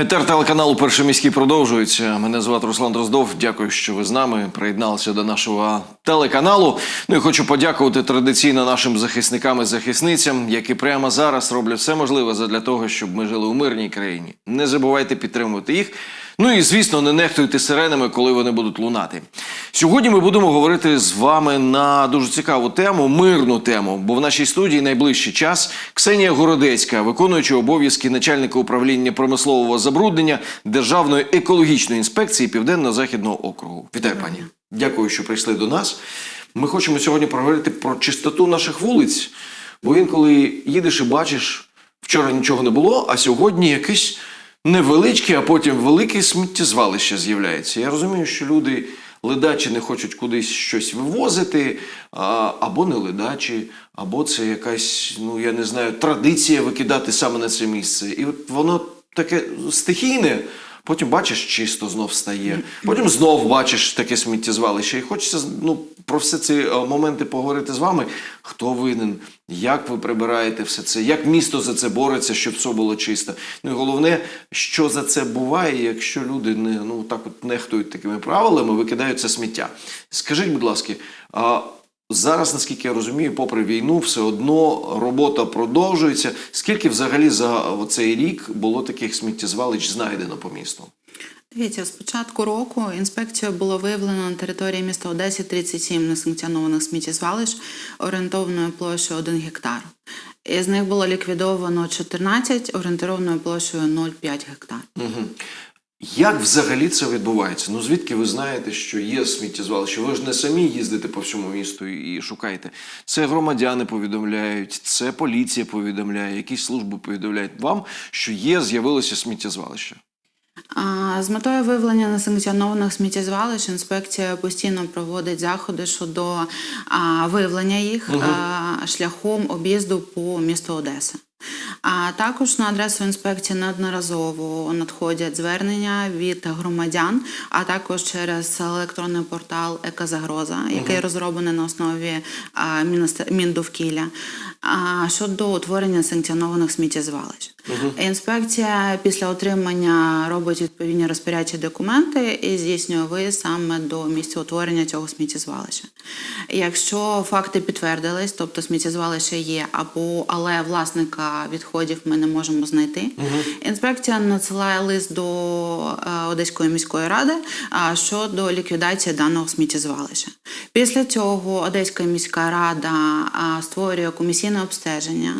Етер телеканалу Перший міський продовжується. Мене звати Руслан Дроздов. Дякую, що ви з нами приєдналися до нашого телеканалу. Ну і хочу подякувати традиційно нашим захисникам і захисницям, які прямо зараз роблять все можливе для того, щоб ми жили у мирній країні. Не забувайте підтримувати їх. Ну і звісно, не нехтуйте сиренами, коли вони будуть лунати. Сьогодні ми будемо говорити з вами на дуже цікаву тему, мирну тему. Бо в нашій студії найближчий час Ксенія Городецька, виконуючи обов'язки начальника управління промислового забруднення Державної екологічної інспекції Південно-Західного округу. Вітаю, пані. Дякую, що прийшли до нас. Ми хочемо сьогодні проговорити про чистоту наших вулиць. Бо інколи їдеш і бачиш, вчора нічого не було, а сьогодні якийсь невеличке, а потім велике сміттєзвалище з'являється. Я розумію, що люди ледачі не хочуть кудись щось вивозити, або не ледачі, або це якась, ну я не знаю, традиція викидати саме на це місце. І от воно таке стихійне. Потім бачиш, чисто знов стає. Потім знов бачиш таке сміттєзвалище. І хочеться ну, про все ці е, моменти поговорити з вами. Хто винен, як ви прибираєте все це, як місто за це бореться, щоб все було чисто. Ну і головне, що за це буває, якщо люди не ну так от нехтують такими правилами, викидають це сміття. Скажіть, будь ласка, Зараз, наскільки я розумію, попри війну, все одно робота продовжується. Скільки взагалі за цей рік було таких сміттєзвалищ знайдено по місту? Дивіться, з початку року інспекцією було виявлено на території міста Одесі 37 несанкціонованих сміттєзвалищ орієнтовною площею 1 гектар. Із них було ліквідовано 14 орієнтовною площею 0,5 гектар. Угу. Як взагалі це відбувається? Ну звідки ви знаєте, що є сміттєзвалище? Ви ж не самі їздите по всьому місту і шукаєте. Це громадяни повідомляють, це поліція повідомляє, якісь служби повідомляють вам, що є, з'явилося сміттєзвалище. З метою виявлення несанкціонованих сміттєзвалищ інспекція постійно проводить заходи щодо виявлення їх а, шляхом об'їзду по місту Одеса. А також на адресу інспекції неодноразово надходять звернення від громадян, а також через електронний портал Екозагроза, який розроблений на основі Міндовкілля, щодо утворення санкціонованих сміттєзвалищ. Інспекція після отримання робить відповідні розпорядчі документи і здійснює виїзд саме до місця утворення цього сміттєзвалища. Якщо факти підтвердились, тобто сміттєзвалище є, або але власника відходів ми не можемо знайти, інспекція надсилає лист до е, Одеської міської ради щодо ліквідації даного сміттєзвалища. Після цього Одеська міська рада створює комісійне обстеження,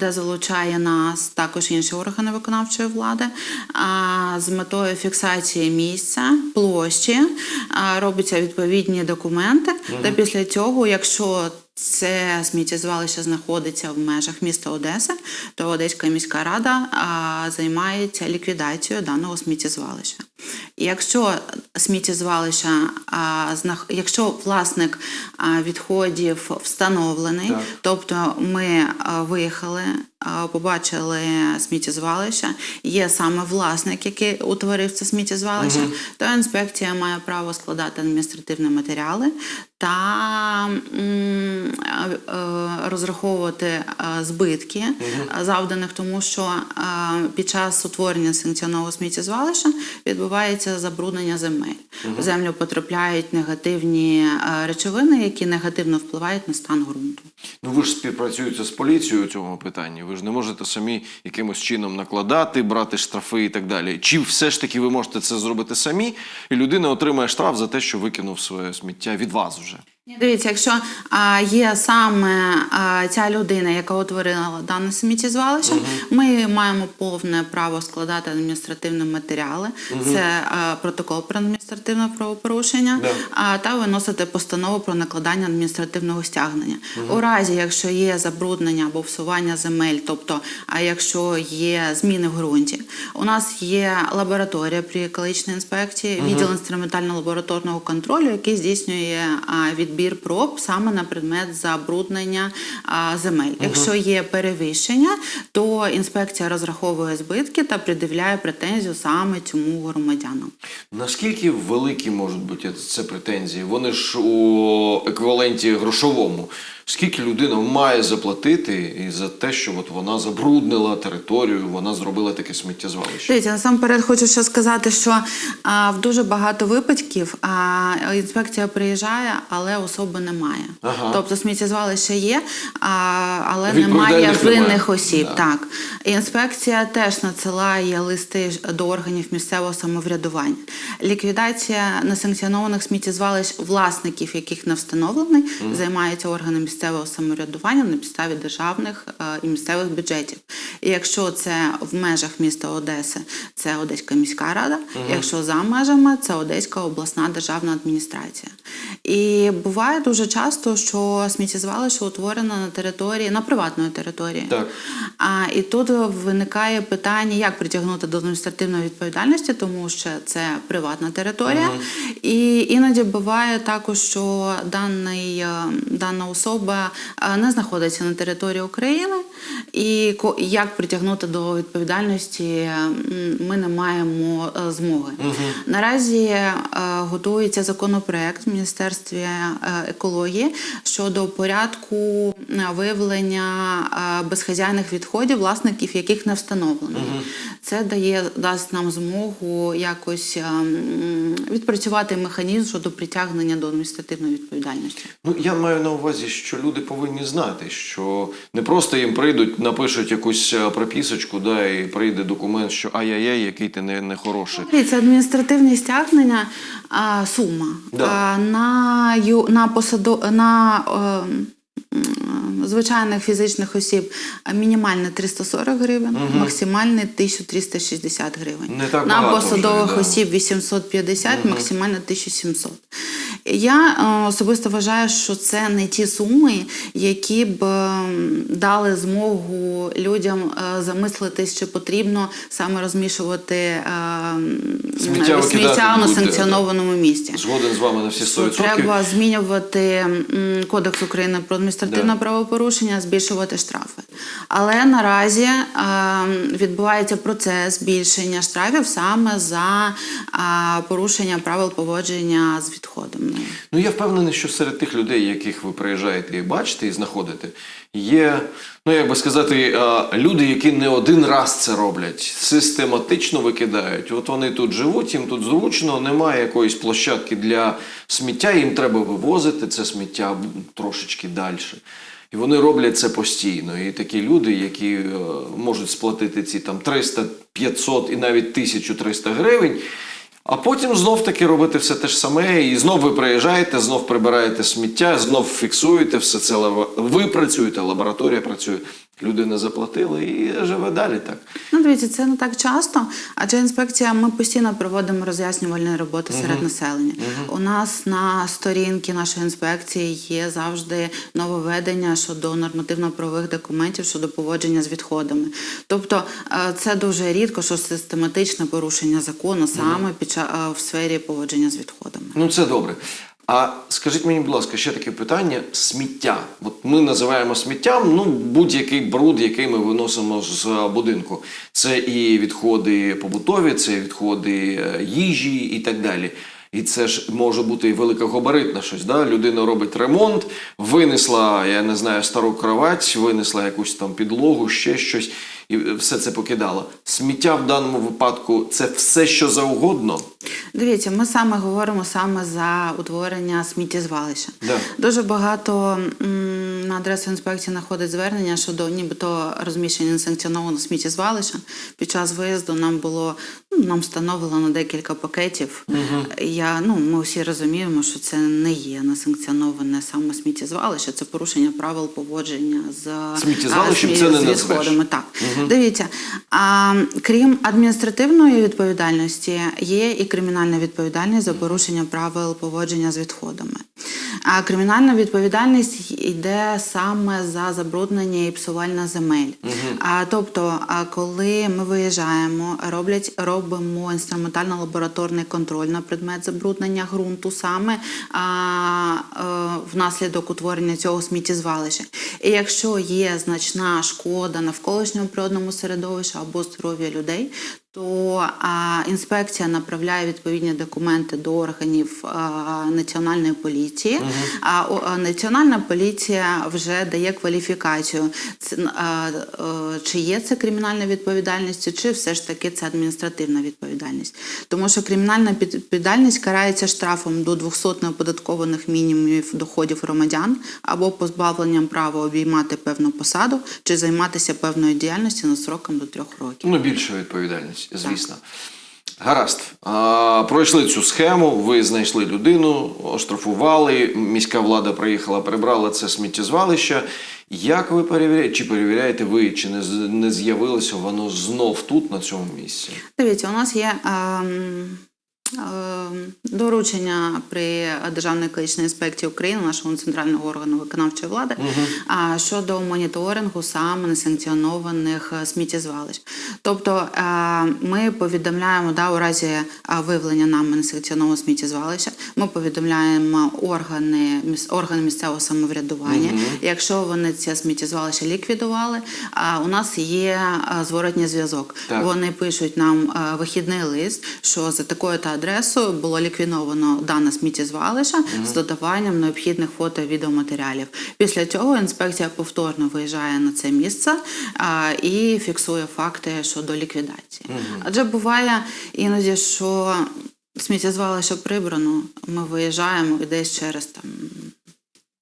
де залучає нас також інші органи виконавчої влади з метою фіксації місця, площі, а, робляться відповідні документи. Та після цього, якщо це сміттєзвалище знаходиться в межах міста Одеса, то Одеська міська рада а, займається ліквідацією даного сміттєзвалища. І Якщо сміттєзвалища, якщо власник відходів встановлений, Так. тобто ми виїхали, побачили сміттєзвалище, є саме власник, який утворив це сміттєзвалище, то інспекція має право складати адміністративні матеріали та е, е, розраховувати е, збитки, е, завданих, тому що е, під час утворення санкціонованого сміттєзвалища відбувається забруднення земель. В землю потрапляють негативні е, речовини, які негативно впливають на стан ґрунту. Ну ви ж співпрацюєте з поліцією у цьому питанні. Ви ж не можете самі якимось чином накладати, брати штрафи і так далі. Чи все ж таки ви можете це зробити самі, і людина отримає штраф за те, що викинув своє сміття від вас вже? Дивіться, якщо а, є саме а, ця людина, яка утворила дане сміттєзвалище, ми маємо повне право складати адміністративні матеріали. Це а, протокол про адміністративне правопорушення, Да. а, та виносити постанову про накладання адміністративного стягнення. У разі, якщо є забруднення або всування земель, тобто, а якщо є зміни в ґрунті, у нас є лабораторія при екологічній інспекції, відділ інструментально-лабораторного контролю, який здійснює а, відбір проб саме на предмет забруднення а, земель. Якщо є перевищення, то інспекція розраховує збитки та придивляє претензію саме цьому громадяну. Наскільки великі можуть бути це претензії? Вони ж у еквіваленті грошовому Скільки людина має заплатити і за те, що от вона забруднила територію, вона зробила таке сміттєзвалище? Дивіться, насамперед хочу ще сказати, що а, в дуже багато випадків а, інспекція приїжджає, але особи немає. Ага. Тобто сміттєзвалище є, а, але немає винних осіб. Да. Так. Інспекція теж надсилає листи до органів місцевого самоврядування. Ліквідація несанкціонованих сміттєзвалищ, власників яких не встановлений, займаються органи місцевого самоврядування на підставі державних е, і місцевих бюджетів. І якщо це в межах міста Одеси, це Одеська міська рада. Якщо за межами, це Одеська обласна державна адміністрація. І буває дуже часто, що сміттєзвалище утворено на території, на приватної території. Так. А, і тут виникає питання, як притягнути до адміністративної відповідальності, тому що це приватна територія. І іноді буває також, що даний, е, дана особа е, не знаходиться на території України, і як притягнути до відповідальності ми не маємо е, змоги. Наразі е, готується законопроект в Міністерстві екології щодо порядку е, виявлення е, безхазяйних відходів, власників яких не встановлено. Це дає дасть нам змогу якось е, відпрацювати механізм щодо притягнення до адміністративної відповідальності. Ну, я маю на увазі, що люди повинні знати, що не просто їм прийдуть, напишуть якусь е, пропісочку, да, і прийде документ, що ай-яй-яй, який ти не, не хороший. Це адміністративне стягнення а, сума Да. а, на, ю- на, посадо, на е, звичайних фізичних осіб мінімальне 340 гривень, максимальне 1360 гривень. Не так на багато посадових вже, да. осіб 850, максимально 1700. Я е, особисто вважаю, що це не ті суми, які б дали змогу людям е, замислитись, чи потрібно саме розмішувати е, Сміття сміття на санкціонованому місці. Згоден з вами на всі 100%. Що треба змінювати Кодекс України про адміністративне Да. правопорушення, збільшувати штрафи. Але наразі відбувається процес збільшення штрафів саме за порушення правил поводження з відходами. Ну, я впевнений, що серед тих людей, яких ви приїжджаєте і бачите, і знаходите, є, ну як би сказати, люди, які не один раз це роблять, систематично викидають. От вони тут живуть, їм тут зручно, немає якоїсь площадки для сміття, їм треба вивозити це сміття трошечки далі. І вони роблять це постійно. І такі люди, які е, можуть сплатити ці там 300, 500 і навіть 1300 гривень. А потім знов таки робити все те ж саме, і знов ви приїжджаєте, знов прибираєте сміття, знов фіксуєте все це. Ви працюєте, лабораторія працює. Людина заплатила і живе далі так. Ну, дивіться, це не так часто, адже інспекція ми постійно проводимо роз'яснювальні роботи серед населення. У нас на сторінці нашої інспекції є завжди нововведення щодо нормативно-правових документів щодо поводження з відходами. Тобто е, це дуже рідко, що систематичне порушення закону саме під ча- е, в сфері поводження з відходами. Ну це добре. А скажіть мені, будь ласка, ще таке питання: сміття. От ми називаємо сміттям ну, будь-який бруд, який ми виносимо з е, будинку. Це і відходи побутові, це відходи е, їжі і так далі. І це ж може бути і великогабаритне щось. Да? Людина робить ремонт, винесла, я не знаю, стару кровать, винесла якусь там підлогу, ще щось, і все це покидала. Сміття в даному випадку це все, що завгодно. Дивіться, ми саме говоримо саме за утворення сміттєзвалища. Да. Дуже багато м, на адресу інспекції знаходить звернення щодо нібито розміщення несанкціонованого сміттєзвалища. Під час виїзду нам було ну, нам встановлено декілька пакетів. Я, ну, ми всі розуміємо, що це не є несанкціоноване саме сміттєзвалище, це порушення правил поводження з Сміттєзвалищем а, це не з відходами. Так, дивіться, а, крім адміністративної відповідальності, є і кримінальна відповідальність за порушення правил поводження з відходами. А кримінальна відповідальність йде саме за забруднення і псування земель. А, тобто, а, коли ми виїжджаємо, роблять, робимо інструментально-лабораторний контроль на предмет забруднення ґрунту саме а, е, внаслідок утворення цього сміттєзвалища. І якщо є значна шкода навколишньому природному середовищу або здоров'я людей, то інспекція направляє відповідні документи до органів національної поліції. А, а національна поліція вже дає кваліфікацію, чи є це кримінальна відповідальність, чи все ж таки це адміністративна відповідальність. Тому що кримінальна відповідальність карається штрафом до 200 неоподаткованих мінімумів доходів громадян або позбавленням права обіймати певну посаду чи займатися певною діяльністю на сроком до трьох років. Ну, більша відповідальність, звісно. Гаразд. А, пройшли цю схему, ви знайшли людину, оштрафували, міська влада приїхала, прибрала це сміттєзвалище. Як ви перевіряєте, чи перевіряєте ви, чи не, не з'явилося воно знов тут, на цьому місці? Дивіться, у нас є ем, доручення при Державній екологічній інспекції України, нашого центрального органу виконавчої влади, а, щодо моніторингу саме несанкціонованих е, сміттєзвалищ. Тобто е, ми повідомляємо да, у разі е, виявлення нами несанкціонованого сміттєзвалища, ми повідомляємо органи, органи місцевого самоврядування. Якщо вони це сміттєзвалище ліквідували, а у нас є е, зворотній зв'язок. Вони пишуть нам е, вихідний лист, що за такою та адресою було ліквідовано дане сміттєзвалище з додаванням необхідних фото і відеоматеріалів. Після цього інспекція повторно виїжджає на це місце а, і фіксує факти щодо ліквідації. Адже буває іноді, що сміттєзвалище прибрано, ми виїжджаємо і десь через там.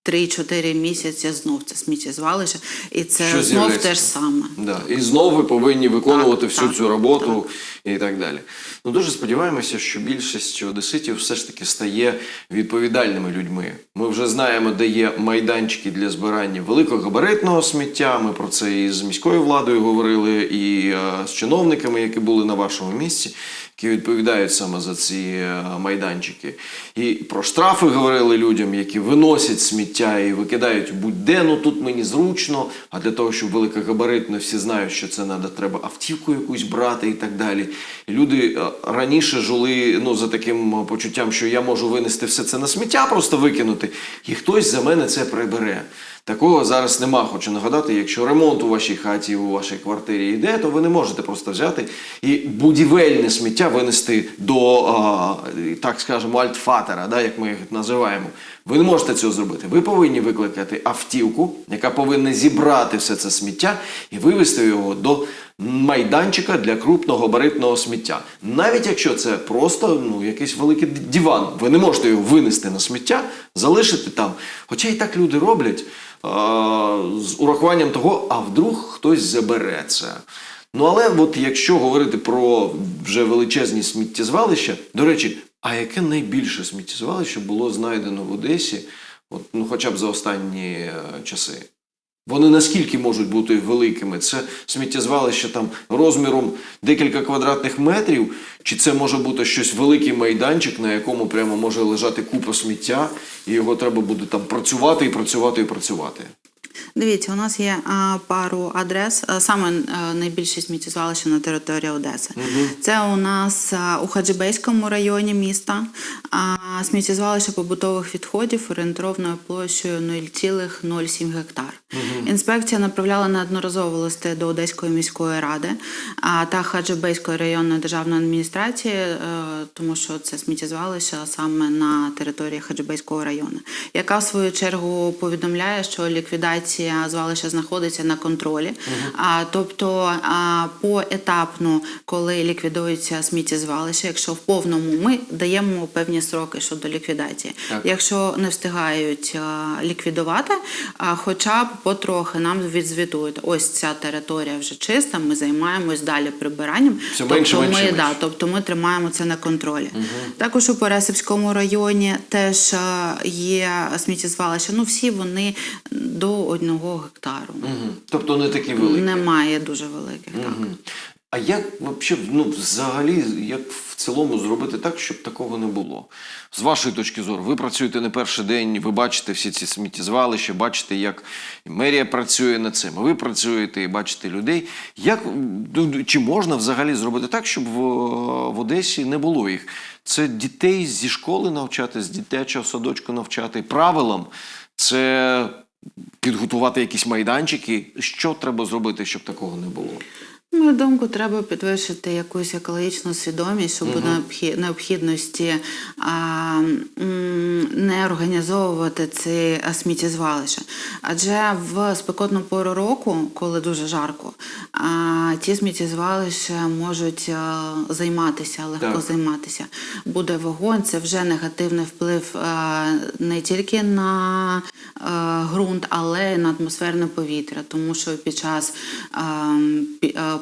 3-4 місяці знов це сміттєзвалище, і це Що знов те ж саме. Да. І знову ви повинні виконувати Так, всю так, цю роботу і так далі. Ну дуже сподіваємося, що більшість одеситів все ж таки стає відповідальними людьми. Ми вже знаємо, де є майданчики для збирання великогабаритного сміття. Ми про це і з міською владою говорили, і е, з чиновниками, які були на вашому місці, які відповідають саме за ці е, майданчики. І про штрафи говорили людям, які виносять сміття і викидають будь-де, ну тут мені зручно, а для того, щоб великогабаритно всі знають, що це надо, треба автівку якусь брати і так далі. І люди е, раніше жили ну, за таким почуттям, що я можу винести все це на сміття, просто викинути, і хтось за мене це прибере. Такого зараз нема. Хочу нагадати, якщо ремонт у вашій хаті, у вашій квартирі йде, то ви не можете просто взяти і будівельне сміття винести до, а, так скажемо, альтфатера, да, як ми їх називаємо. Ви не можете цього зробити. Ви повинні викликати автівку, яка повинна зібрати все це сміття і вивезти його до майданчика для крупногабаритного сміття. Навіть якщо це просто ну, якийсь великий диван, ви не можете його винести на сміття, залишити там. Хоча і так люди роблять а, з урахуванням того, а вдруг хтось забере це. Ну але от якщо говорити про вже величезні сміттєзвалища, до речі, а яке найбільше сміттєзвалище було знайдено в Одесі, от, ну хоча б за останні е, часи? Вони наскільки можуть бути великими? Це сміттєзвалище там розміром декілька квадратних метрів, чи це може бути щось великий майданчик, на якому прямо може лежати купа сміття, і його треба буде там працювати і працювати і працювати. Дивіться, у нас є а, пару адрес, а, саме а, найбільші сміттєзвалища на території Одеси. Це у нас а, у Хаджибейському районі міста а, сміттєзвалище побутових відходів орієнтовною площею 0,07 гектар. Інспекція направляла неодноразово листи до Одеської міської ради а, та Хаджибейської районної державної адміністрації, е, тому що це сміттєзвалище саме на території Хаджибейського району, яка в свою чергу повідомляє, що ліквідація звалища знаходиться на контролі. А, тобто а, поетапно, коли ліквідується сміттєзвалище, якщо в повному ми даємо певні сроки щодо ліквідації. Так. Якщо не встигають а, ліквідувати, а, хоча б потрохи нам відзвітують, ось ця територія вже чиста, ми займаємось далі прибиранням. Все тобто, менше, ми, менше. Да, тобто ми тримаємо це на контролі. Також у Пересипському районі теж є сміттєзвалища. Ну всі вони до одного гектару. Мгм. Тобто не такі великі. Немає дуже великих. Так. А як вообще, ну, взагалі, як в цілому зробити так, щоб такого не було? З вашої точки зору, ви працюєте не перший день, ви бачите всі ці сміттєзвалища, бачите, як мерія працює над цим. а Ви працюєте і бачите людей. Як ну, чи можна взагалі зробити так, щоб в, в Одесі не було їх? Це дітей зі школи навчати, з дитячого садочку навчати правилам. Це підготувати якісь майданчики. Що треба зробити, щоб такого не було? На думку, треба підвищити якусь екологічну свідомість, щоб необхі- необхідності а, не організовувати ці сміттєзвалища. Адже в спекотну пору року, коли дуже жарко, а, ті сміттєзвалища можуть займатися, легко Так. займатися. Буде вогонь, це вже негативний вплив е, не тільки на е, ґрунт, але й на атмосферне повітря, тому що під час е,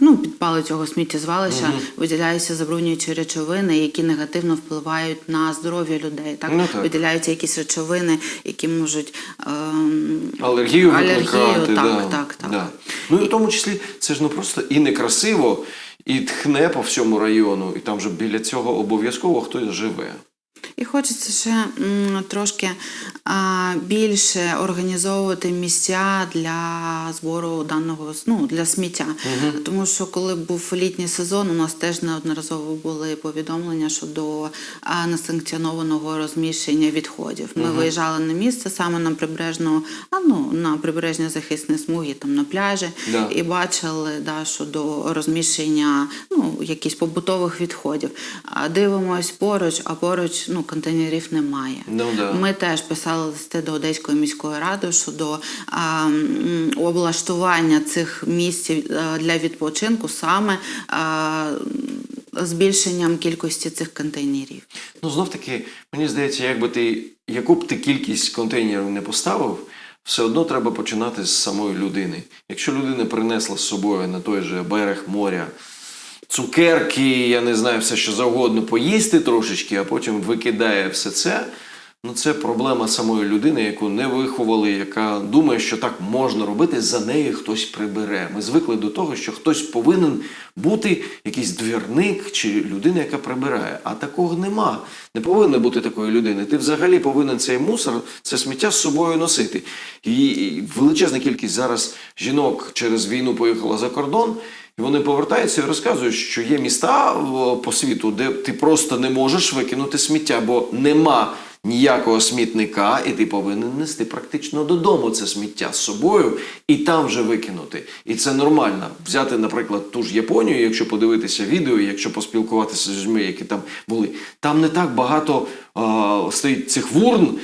ну, підпалу цього сміттєзвалища виділяються забруднюючі речовини, які негативно впливають на здоров'я людей. Так, Ну, так. виділяються якісь речовини, які можуть ем, Алергію викликати. алергію, да. так, так, так. Да. Ну і в тому числі це ж не просто і некрасиво, і тхне по всьому району, і там же біля цього обов'язково хтось живе. І хочеться ще м, трошки більше організовувати місця для збору даного ну, для сміття. Тому що коли був літній сезон, у нас теж неодноразово були повідомлення щодо несанкціонованого розміщення відходів. Ми виїжджали на місце саме на прибережну, а ну на прибережні захисні смуги, там на пляжі, Да. і бачили да, щодо розміщення ну, якісь побутових відходів. Дивимось поруч, а поруч ну, контейнерів немає. Ну, да. Ми теж писали листи до Одеської міської ради щодо облаштування цих місць е, для відпочинку саме збільшенням кількості цих контейнерів. Ну, знов таки, мені здається, якби ти, яку б ти кількість контейнерів не поставив, все одно треба починати з самої людини. Якщо людина принесла з собою на той же берег моря цукерки, я не знаю, все що завгодно, поїсти трошечки, а потім викидає все це. Ну, це проблема самої людини, яку не виховали, яка думає, що так можна робити, за нею хтось прибере. Ми звикли до того, що хтось повинен бути якийсь двірник чи людина, яка прибирає. А такого нема. Не повинно бути такої людини. Ти взагалі повинен цей мусор, це сміття з собою носити. І величезна кількість зараз жінок через війну поїхала за кордон. І вони повертаються і розказують, що є міста о, по світу, де ти просто не можеш викинути сміття, бо нема ніякого смітника, і ти повинен нести практично додому це сміття з собою і там вже викинути. І це нормально. Взяти, наприклад, ту ж Японію, якщо подивитися відео, якщо поспілкуватися з людьми, які там були, там не так багато а, стоїть цих вурн.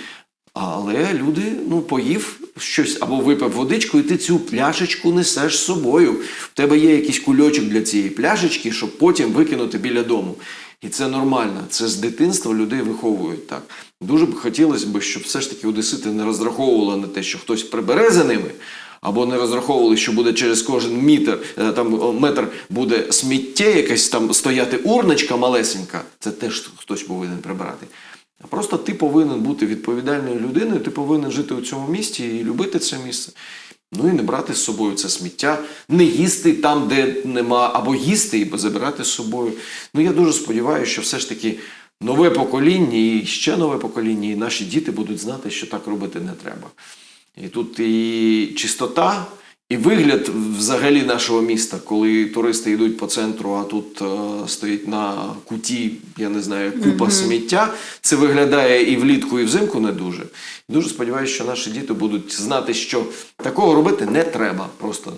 Але люди, ну, поїв щось або випив водичку, і ти цю пляшечку несеш з собою. В тебе є якийсь кульочок для цієї пляшечки, щоб потім викинути біля дому. І це нормально. Це з дитинства людей виховують так. Дуже б хотілося б, щоб все ж таки одесити не розраховували на те, що хтось прибере за ними. Або не розраховували, що буде через кожен мітр, е, там метр буде сміття, якась там стояти урночка малесенька. Це теж хтось повинен прибирати. А просто ти повинен бути відповідальною людиною, ти повинен жити у цьому місті і любити це місце. Ну і не брати з собою це сміття, не їсти там, де нема, або їсти і забирати з собою. Ну я дуже сподіваюся, що все ж таки нове покоління і ще нове покоління, і наші діти будуть знати, що так робити не треба. І тут і чистота, і вигляд взагалі нашого міста, коли туристи йдуть по центру, а тут е, стоїть на куті, я не знаю, купа сміття. Це виглядає і влітку, і взимку не дуже. Дуже сподіваюся, що наші діти будуть знати, що такого робити не треба. Просто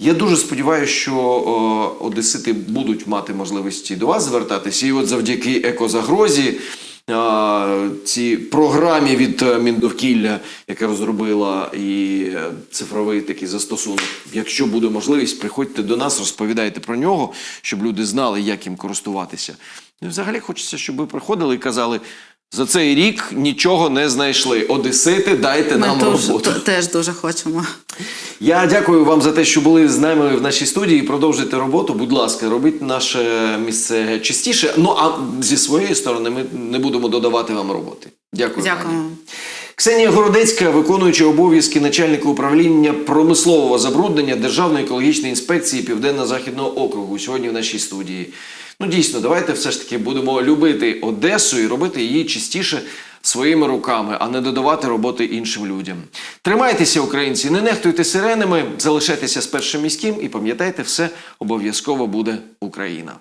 я дуже сподіваюся, що о, одесити будуть мати можливості до вас звертатися. І от завдяки екозагрозі а, цій програмі від е, Міндовкілля, яка розробила і е, цифровий такий застосунок. Якщо буде можливість, приходьте до нас, розповідайте про нього, щоб люди знали, як їм користуватися. І взагалі хочеться, щоб ви приходили і казали. За цей рік нічого не знайшли. Одесити, дайте нам Ми теж, роботу. теж дуже хочемо. Я дякую вам за те, що були з нами в нашій студії. Продовжуйте роботу. Будь ласка, робіть наше місце чистіше. Ну а зі своєї сторони ми не будемо додавати вам роботи. Дякую. пані. Ксенія Городецька, виконуючи обов'язки начальника управління промислового забруднення Державної екологічної інспекції Південно-Західного округу сьогодні в нашій студії. Ну дійсно, давайте все ж таки будемо любити Одесу і робити її чистіше своїми руками, а не додавати роботи іншим людям. Тримайтеся, українці, не нехтуйте сиренами, залишайтеся з першим міським і пам'ятайте, все обов'язково буде Україна.